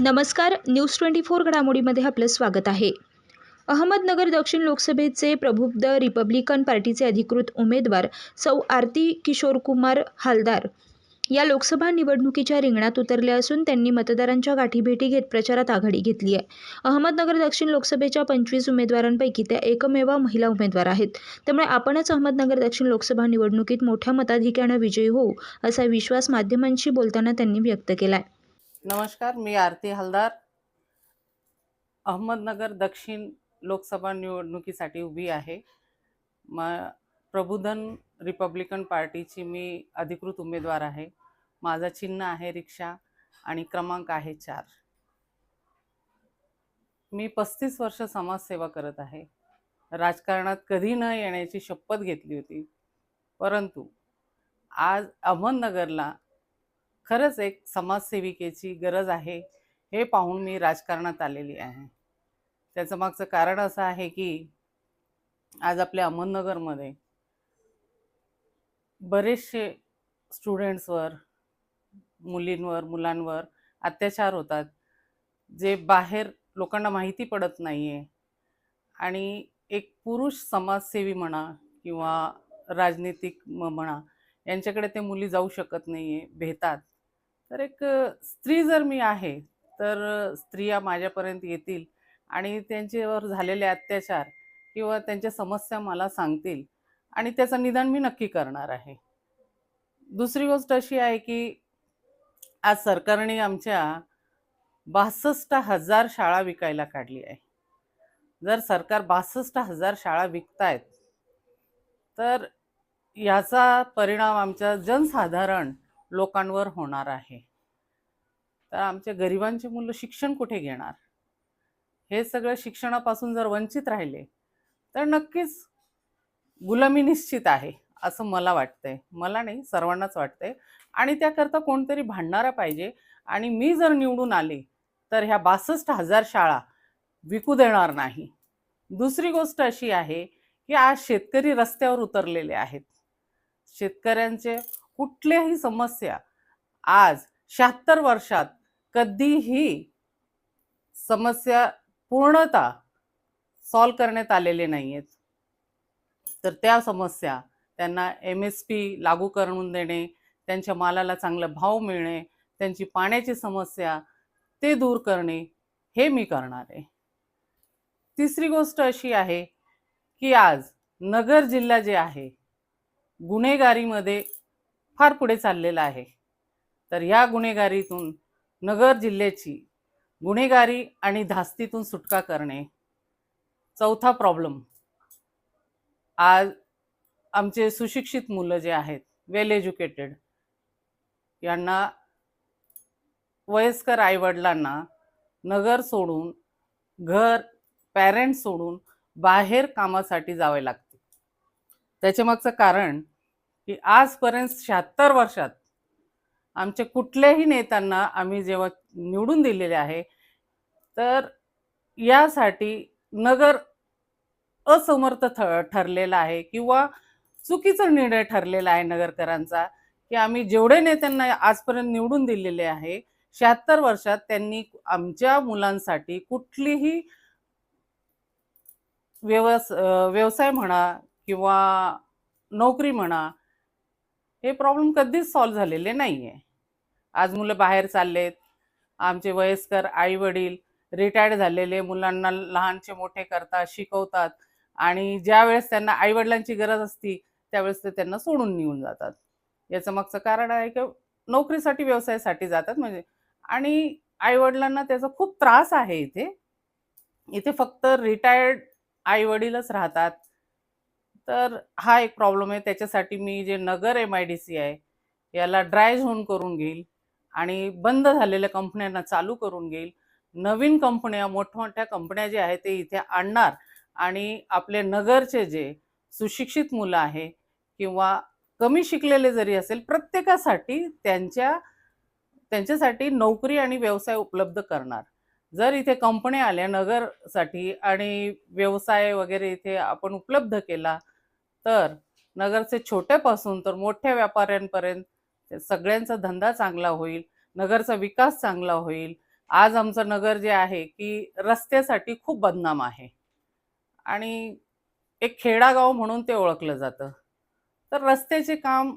नमस्कार news twenty four घडामोडीमध्ये आपलं स्वागत आहे. अहमदनगर दक्षिण लोकसभेचे प्रबुद्ध रिपब्लिकन पार्टीचे अधिकृत उमेदवार सौ आरती किशोरकुमार हालदार या लोकसभा निवडणुकीच्या रिंगणात उतरले असून त्यांनी मतदारांच्या गाठीभेटी घेत प्रचारात आघाडी घेतली आहे. अहमदनगर दक्षिण लोकसभेच्या पंचवीस उमेदवारांपैकी त्या एकमेव महिला उमेदवार आहेत. त्यामुळे आपणच अहमदनगर दक्षिण लोकसभा निवडणुकीत मोठ्या मताधिक्यानं विजयी होऊ असा विश्वास माध्यमांशी बोलताना त्यांनी व्यक्त केला आहे नमस्कार मी आरती हलदार. अहमदनगर दक्षिण लोकसभा निवडणुकीसाठी उभी आहे. म प्रबोधन रिपब्लिकन पार्टीची मी अधिकृत उमेदवार आहे. माझा चिन्ह आहे रिक्षा आणि क्रमांक आहे चार. मी पस्तीस वर्ष समाजसेवा करत आहे. राजकारणात कधी न येण्याची शपथ घेतली होती. परंतु आज अहमदनगरला खरंच एक समाजसेविकेची गरज आहे हे पाहून मी राजकारणात आलेली आहे. त्याचं मागचं कारण असं आहे की आज आपल्या अहमदनगरमध्ये बरेचसे स्टुडंट्सवर मुलींवर मुलांवर अत्याचार होतात जे बाहेर लोकांना माहिती पडत नाही आहे आणि एक पुरुष समाजसेवी म्हणा किंवा राजनीतिक म- म्हणा यांच्याकडे ते मुली जाऊ शकत नाही आहे भेतात. तर एक स्त्री जर मी आहे तर स्त्रिया माझ्यापर्यंत येतील आणि त्यांच्यावर झालेले अत्याचार किंवा त्यांच्या समस्या मला सांगतील आणि त्याचं निदान मी नक्की करणार आहे. दुसरी गोष्ट अशी आहे की आज सरकारने आमच्या बासष्ट हजार शाळा विकायला काढली आहे. जर सरकार बासष्ट हजार शाळा विकतायत तर याचा परिणाम आमच्या जनसाधारण लोकांवर होणार आहे. तर आमच्या गरिबांची मुलं शिक्षण कुठे घेणार? हे सगळं शिक्षणापासून जर वंचित राहिले तर नक्कीच गुलामी निश्चित आहे असं मला वाटतंय. मला नाही सर्वांनाच वाटतंय. आणि त्याकरता कोणतरी भांडणारा पाहिजे. आणि मी जर निवडून आले तर ह्या बासष्ट हजार शाळा विकू देणार नाही. दुसरी गोष्ट अशी आहे की आज शेतकरी रस्त्यावर उतरलेले आहेत. शेतकऱ्यांचे कुठल्याही समस्या आज शहात्तर वर्षात कधीही समस्या पूर्णतः सॉल्व करण्यात आलेले नाही आहेत तर त्या समस्या त्यांना एम एस पी लागू करून देणे त्यांच्या मालाला चांगला भाव मिळणे त्यांची पाण्याची समस्या ते दूर करणे हे मी करणार आहे. तिसरी गोष्ट अशी आहे की आज नगर जिल्हा जे आहे गुन्हेगारीमध्ये फार पुढे चाललेला आहे. तर या गुन्हेगारीतून नगर जिल्ह्याची गुन्हेगारी आणि धास्तीतून सुटका करणे चौथा प्रॉब्लेम आज आमचे सुशिक्षित मुलं जे आहेत वेल एज्युकेटेड यांना वयस्कर आईवडिलांना नगर सोडून घर पॅरेंट्स सोडून बाहेर कामासाठी जावे लागते. त्याच्यामागचं कारण की आजपर्यंत शहात्तर वर्षात आमच्या कुठल्याही नेत्यांना आम्ही जेव्हा निवडून दिलेले आहे तर यासाठी नगर असमर्थ थ ठरलेला आहे किंवा चुकीचा निर्णय ठरलेला आहे नगरकरांचा की आम्ही जेवढे नेत्यांना आजपर्यंत निवडून दिलेले आहे शहात्तर वर्षात त्यांनी आमच्या मुलांसाठी कुठलीही व्यवस व्यवसाय म्हणा किंवा नोकरी म्हणा हे प्रॉब्लेम कधीच सॉल्व्ह झालेले नाही आहे आज मुलं बाहेर चाललेत आमचे वयस्कर आई वडील रिटायर्ड झालेले मुलांना लहानचे मोठे करतात शिकवतात आणि ज्या वेळेस त्यांना आई वडिलांची गरज असती त्यावेळेस ते त्यांना सोडून निघून जातात. याचं मागचं कारण आहे की नोकरीसाठी व्यवसायासाठी जातात म्हणजे आणि आई वडिलांना त्याचा खूप त्रास आहे इथे. इथे फक्त रिटायर्ड आई वडीलच राहतात. तर हा एक प्रॉब्लेम आहे. त्याच्यासाठी मी जे Nagar M I D C आहे याला ड्राय झोन करून घेईल आणि बंद झालेल्या कंपन्यांना चालू करून घेईल. नवीन कंपन्या मोठमोठ्या कंपन्या जे आहेत ते इथे आणणार आणि आपले नगरचे जे सुशिक्षित मुलं आहे किंवा कमी शिकलेले जरी असेल प्रत्येकासाठी त्यांच्या त्यांच्यासाठी नोकरी आणि व्यवसाय उपलब्ध करणार. जर इथे कंपन्या आल्या नगरसाठी आणि व्यवसाय वगैरे इथे आपण उपलब्ध केला तर नगरचे छोट्यापासून तर मोठ्या व्यापाऱ्यांपर्यंत सगळ्यांचा धंदा चांगला होईल नगरचा विकास चांगला होईल. आज आमचं नगर जे आहे की रस्त्यासाठी खूप बदनाम आहे. आणि एक खेडागाव म्हणून ते ओळखलं जातं. तर रस्त्याचे काम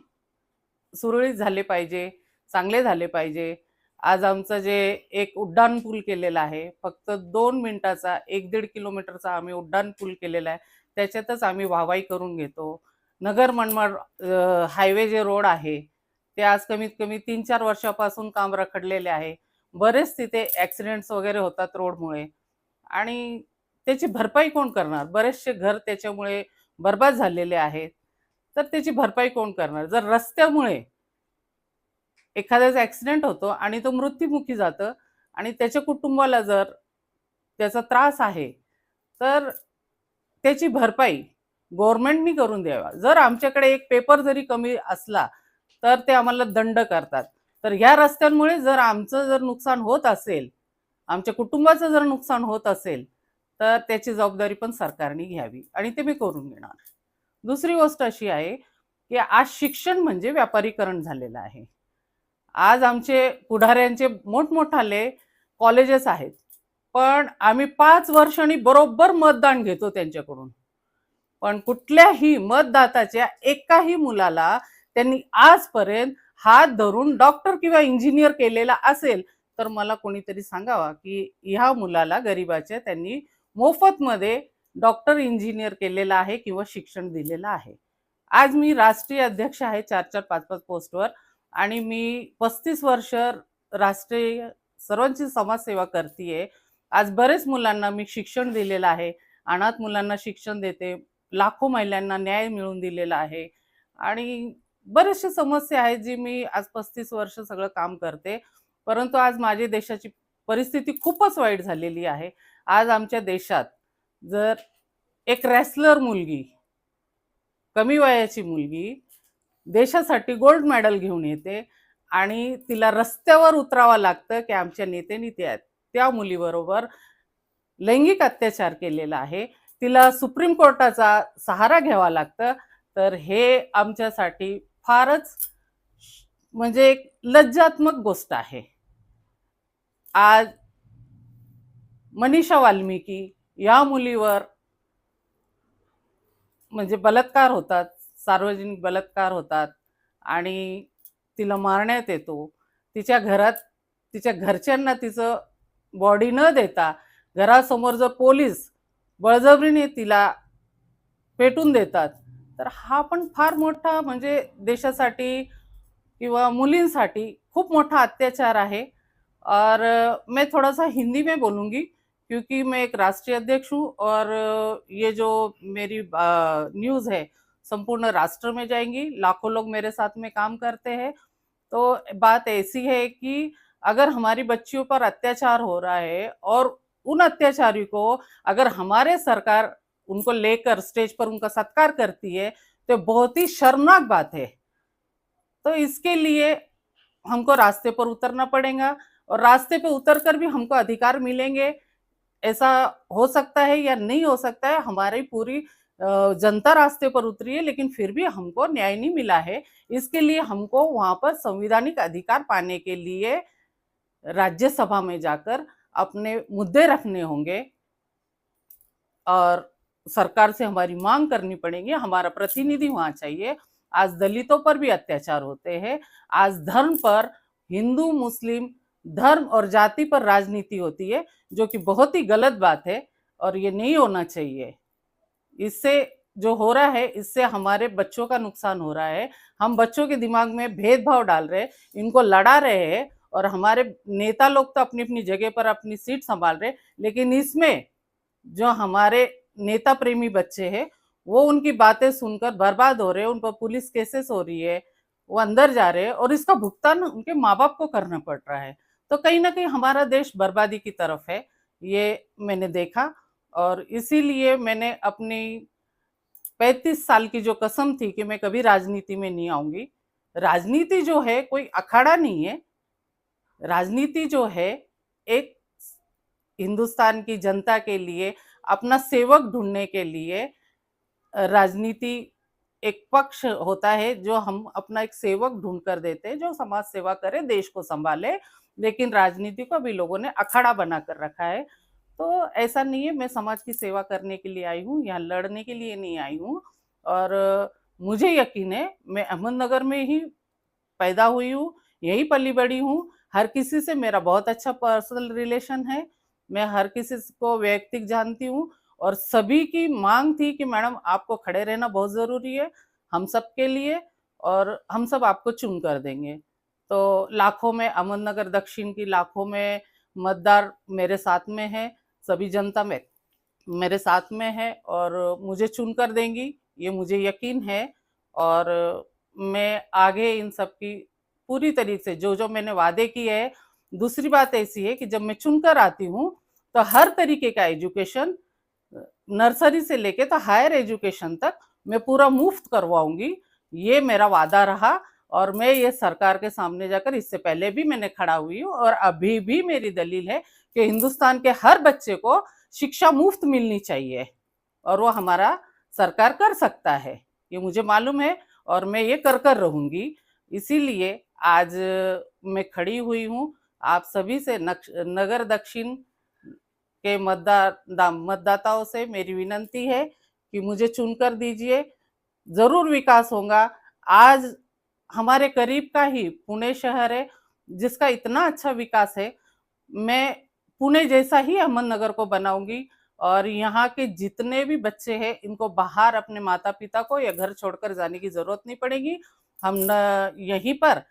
सुरळीत झाले पाहिजे चांगले झाले पाहिजे. आज आमचं जे एक उड्डाण पूल केलेलं आहे फक्त दोन मिनिटाचा एक दीड किलोमीटरचा आम्ही उड्डाण पूल केलेला आहे. त्याच्यातच आम्ही वाहवाई करून घेतो. नगर मनमाड हायवे जे रोड आहे ते आज कमीत कमी तीन चार वर्षापासून काम रखडलेले आहे. बरेच तिथे ॲक्सिडेंट्स वगैरे होतात रोडमुळे. आणि त्याची भरपाई कोण करणार? बरेचसे घर त्याच्यामुळे बर्बाद झालेले आहेत. तर त्याची भरपाई कोण करणार? जर रस्त्यामुळे एखाद्याचा ॲक्सिडेंट होतो आणि तो मृत्यूमुखी जातं आणि त्याच्या कुटुंबाला जर त्याचा त्रास आहे तर त्याची भरपाई गव्हर्नमेंटनी करून द्यावा. जर आमच्याकडे एक पेपर जरी कमी असला तर ते आम्हाला दंड करतात. तर ह्या रस्त्यांमुळे जर आमचं जर नुकसान होत असेल आमच्या कुटुंबाचं जर नुकसान होत असेल तर त्याची जबाबदारी पण सरकारने घ्यावी आणि ते मी करून घेणार दुसरी गोष्ट अशी आहे की आज शिक्षण म्हणजे व्यापारीकरण झालेलं आहे. आज आमचे पुढाऱ्यांचे मोठमोठाले कॉलेजेस आहेत. पण आम्ही पाच वर्षांनी बरोबर मतदान घेतो त्यांच्याकडून. पण कुठल्याही मतदाताच्या एकाही मुलाला त्यांनी आजपर्यंत हात धरून डॉक्टर किंवा इंजिनियर केलेला असेल तर मला कोणीतरी सांगावा की ह्या मुलाला गरिबाच्या त्यांनी मोफतमध्ये डॉक्टर इंजिनियर केलेला आहे किंवा शिक्षण दिलेलं आहे. आज मी राष्ट्रीय अध्यक्ष आहे चार चार पाच पाच पोस्टवर आणि मी पस्तीस वर्ष राष्ट्रीय सर्वांची समाजसेवा करते आज बरेच मुलांना मी शिक्षण दिलेलं आहे. अनाथ मुलांना शिक्षण देते. लाखो महिलांना न्याय मिळवून दिलेला आहे. आणि बरेचशे समस्या आहेत जी मी आज पस्तीस वर्ष सगळं काम करते. परंतु आज माझी देशाची परिस्थिती खूपच वाईट झालेली आहे. आज आमच्या देशात जर एक रेसलर मुलगी कमी वयाची मुलगी देशासाठी गोल्ड मेडल घेऊन येते आणि तिला रस्त्यावर उतरावं लागतं की आमच्या नेते आहेत. त्या मुलीबरोबर लैंगिक अत्याचार केलेला आहे. तिला सुप्रीम कोर्टाचा सहारा घ्यावा लागतं. तर हे आमच्यासाठी फारच म्हणजे एक लज्जात्मक गोष्ट आहे. आज मनीषा वाल्मिकी या मुलीवर म्हणजे बलात्कार होतात सार्वजनिक बलात्कार होतात आणि तिला मारण्यात येतो. तिच्या घरात तिच्या घरच्यांना तिचं बॉडी न देता घरासमोर जर पोलीस बळजबरीने तिला पेटून देतात तर हा पण फार मोठा म्हणजे देशासाठी किंवा मुलींसाठी खूप मोठा अत्याचार है और मैं थोड़ा सा हिंदी में बोलूँगी क्योंकि मैं एक राष्ट्रीय अध्यक्ष हूँ और ये जो मेरी न्यूज़ है संपूर्ण राष्ट्र में जाएंगी लाखों लोग मेरे साथ में काम करते हैं। तो बात ऐसी है कि अगर हमारी बच्चियों पर अत्याचार हो रहा है और उन अत्याचारी को अगर हमारे सरकार उनको लेकर, स्टेज पर उनका सत्कार करती है तो बहुत ही शर्मनाक बात है। तो इसके लिए हमको रास्ते पर उतरना पड़ेगा और रास्ते पर उतर कर भी हमको अधिकार मिलेंगे। ऐसा हो सकता है या नहीं हो सकता है, हमारी पूरी जनता रास्ते पर उतरी है, लेकिन फिर भी हमको न्याय नहीं मिला है। इसके लिए हमको वहाँ पर संविधानिक अधिकार पाने के लिए राज्यसभा में जाकर अपने मुद्दे रखने होंगे और सरकार से हमारी मांग करनी पड़ेगी। हमारा प्रतिनिधि वहाँ चाहिए। आज दलितों पर भी अत्याचार होते हैं। आज धर्म पर हिंदू, मुस्लिम धर्म और जाति पर राजनीति होती है, जो कि बहुत ही गलत बात है और ये नहीं होना चाहिए। इससे जो हो रहा है, इससे हमारे बच्चों का नुकसान हो रहा है। हम बच्चों के दिमाग में भेदभाव डाल रहे हैं, इनको लड़ा रहे हैं और हमारे नेता लोग तो अपनी अपनी जगह पर अपनी सीट संभाल रहे लेकिन इसमें जो हमारे नेता प्रेमी बच्चे हैं, वो उनकी बातें सुनकर बर्बाद हो रहे हैं, उन पर पुलिस केसेस हो रही है, वो अंदर जा रहे हैं और इसका भुगतान उनके माँ बाप को करना पड़ रहा है। तो कहीं ना कहीं हमारा देश बर्बादी की तरफ़ है, ये मैंने देखा और इसीलिए मैंने अपनी पैंतीस साल की जो कसम थी कि मैं कभी राजनीति में नहीं आऊँगी। राजनीति जो है कोई अखाड़ा नहीं है राजनीति जो है, एक हिंदुस्तान की जनता के लिए, अपना सेवक ढूँढने के लिए राजनीति एक पक्ष होता है जो हम अपना एक सेवक ढूंढ कर देते हैं, जो समाज सेवा करे, देश को संभाले, लेकिन राजनीति को भी लोगों ने अखाड़ा बना कर रखा है। तो ऐसा नहीं है, मैं समाज की सेवा करने के लिए आई हूँ, यहाँ लड़ने के लिए नहीं आई हूँ, और मुझे यकीन है, मैं अहमदनगर में ही पैदा हुई हूँ, यही पली बड़ी हूँ हर किसी से मेरा बहुत अच्छा पर्सनल रिलेशन है। मैं हर किसी को वैयक्तिक जानती हूँ और सभी की मांग थी कि मैडम आपको खड़े रहना बहुत ज़रूरी है, हम सब के लिए और हम सब आपको चुन कर देंगे। तो लाखों में, अहमदनगर दक्षिण की लाखों में मतदार मेरे साथ में है, सभी जनता में मेरे साथ में है और मुझे चुन कर देंगी, ये मुझे यकीन है और मैं आगे इन सब की पूरी तरीके से, जो जो मैंने वादे किए हैं। दूसरी बात ऐसी है कि जब मैं चुनकर आती हूँ तो हर तरीके का एजुकेशन, नर्सरी से लेके तो हायर एजुकेशन तक मैं पूरा मुफ़्त करवाऊँगी। ये मेरा वादा रहा और मैं ये सरकार के सामने जाकर इससे पहले भी मैंने खड़ा हुई हूँ और अभी भी मेरी दलील है कि हिंदुस्तान के हर बच्चे को शिक्षा मुफ़्त मिलनी चाहिए और वो हमारा सरकार कर सकता है। ये मुझे मालूम है और मैं ये कर कर रहूँगी। इसीलिए आज मैं खड़ी हुई हूँ। आप सभी से नगर दक्षिण के मतदार दा- मतदाताओं से मेरी विनंती है कि मुझे चुनकर दीजिए। ज़रूर विकास होगा। आज हमारे करीब का ही पुणे शहर है जिसका इतना अच्छा विकास है। मैं पुणे जैसा ही अहमदनगर को बनाऊँगी और यहाँ के जितने भी बच्चे हैं इनको बाहर अपने माता पिता को या घर छोड़कर जाने की ज़रूरत नहीं पड़ेगी। हम न, यहीं पर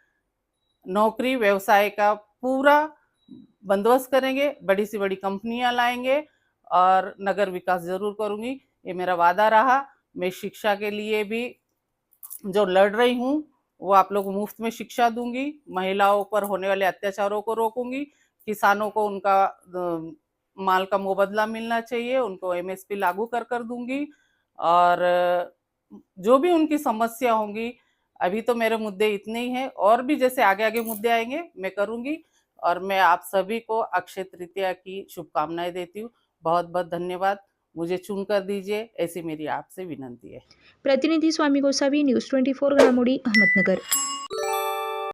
नौकरी, व्यवसाय का पूरा बंदोबस्त करेंगे, बड़ी सी बड़ी कंपनियाँ लाएँगे और नगर विकास ज़रूर करूँगी। ये मेरा वादा रहा। मैं शिक्षा के लिए भी जो लड़ रही हूँ, वो आप लोग मुफ़्त में शिक्षा दूँगी। महिलाओं पर होने वाले अत्याचारों को रोकूँगी। किसानों को उनका माल का मुबदला मिलना चाहिए, उनको एमएसपी लागू कर कर दूँगी। और जो भी उनकी समस्या होंगी अभी तो मेरे मुद्दे इतने ही हैं, और भी जैसे आगे आगे मुद्दे आएँगे, मैं करूँगी। और मैं आप सभी को अक्षय तृतीया की शुभकामनाएँ देती हूँ। बहुत बहुत धन्यवाद। मुझे चुन कर दीजिए, ऐसी मेरी आपसे विनंती है। प्रतिनिधि Swami Gosavi, news twenty four Ahmednagar.